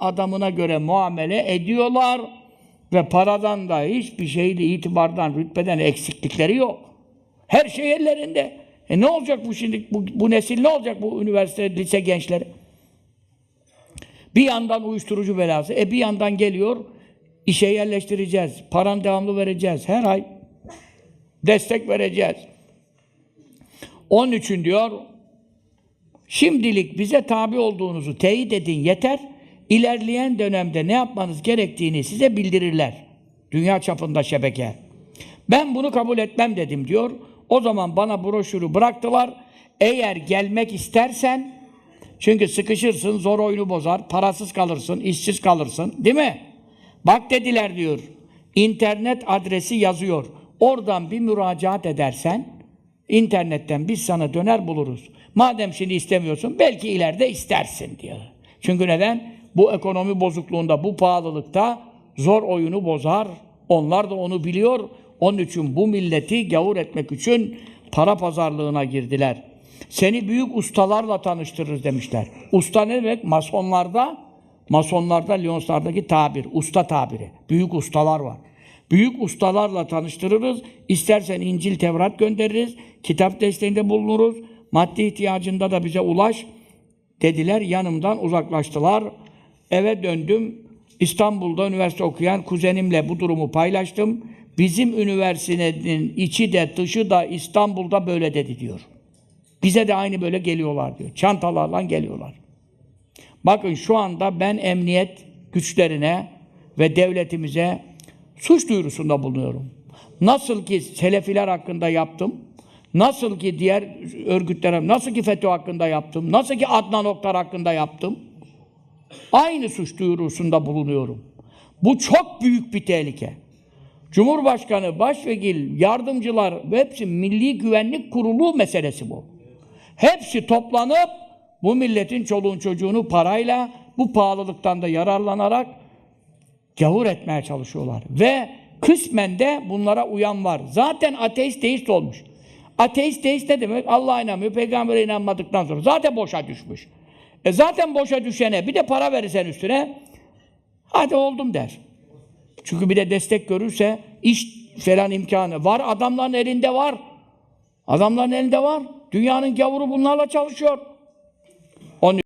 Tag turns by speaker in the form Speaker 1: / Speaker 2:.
Speaker 1: adamına göre muamele ediyorlar ve paradan da hiçbir şeyde itibardan, rütbeden eksiklikleri yok. Her şey ellerinde. E ne olacak bu şimdi, bu, bu nesil ne olacak bu üniversite, lise gençleri? Bir yandan uyuşturucu belası, e bir yandan geliyor, işe yerleştireceğiz, paran devamlı vereceğiz, her ay destek vereceğiz. Onun için diyor, şimdilik bize tabi olduğunuzu teyit edin yeter, ilerleyen dönemde ne yapmanız gerektiğini size bildirirler. Dünya çapında şebeke. Ben bunu kabul etmem dedim diyor. O zaman bana broşürü bıraktılar. Eğer gelmek istersen, çünkü sıkışırsın, zor oyunu bozar, parasız kalırsın, işsiz kalırsın, değil mi? Bak dediler diyor. İnternet adresi yazıyor. Oradan bir müracaat edersen, internetten biz sana döner buluruz. Madem şimdi istemiyorsun, belki ileride istersin diyor. Çünkü neden? Bu ekonomi bozukluğunda, bu pahalılıkta zor oyunu bozar. Onlar da onu biliyor. Onun için bu milleti gavur etmek için para pazarlığına girdiler. Seni büyük ustalarla tanıştırırız demişler. Usta ne demek? Masonlarda, masonlarda, Lyonslardaki tabir, usta tabiri. Büyük ustalar var. Büyük ustalarla tanıştırırız. İstersen İncil, Tevrat göndeririz. Kitap desteğinde bulunuruz. Maddi ihtiyacında da bize ulaş dediler. Yanımdan uzaklaştılar. Eve döndüm. İstanbul'da üniversite okuyan kuzenimle bu durumu paylaştım. Bizim üniversitenin içi de dışı da İstanbul'da böyle dedi diyor. Bize de aynı böyle geliyorlar diyor. Çantalarla geliyorlar. Bakın şu anda ben emniyet güçlerine ve devletimize suç duyurusunda bulunuyorum. Nasıl ki Selefiler hakkında yaptım, nasıl ki diğer örgütlere, nasıl ki FETÖ hakkında yaptım, nasıl ki Adnan Oktar hakkında yaptım, aynı suç duyurusunda bulunuyorum. Bu çok büyük bir tehlike. Cumhurbaşkanı, başvekil, yardımcılar hepsi Milli Güvenlik Kurulu meselesi bu. Hepsi toplanıp bu milletin çoluğun çocuğunu parayla bu pahalılıktan da yararlanarak gavur etmeye çalışıyorlar. Ve kısmen de bunlara uyan var. Zaten ateist deist olmuş. Ateist deist ne demek? Allah'a inanmıyor, peygambere inanmadıktan sonra zaten boşa düşmüş. E zaten boşa düşene bir de para verirsen üstüne hadi oldum der. Çünkü bir de destek görürse iş falan imkanı var. Adamların elinde var. Adamların elinde var. Dünyanın gavuru bunlarla çalışıyor.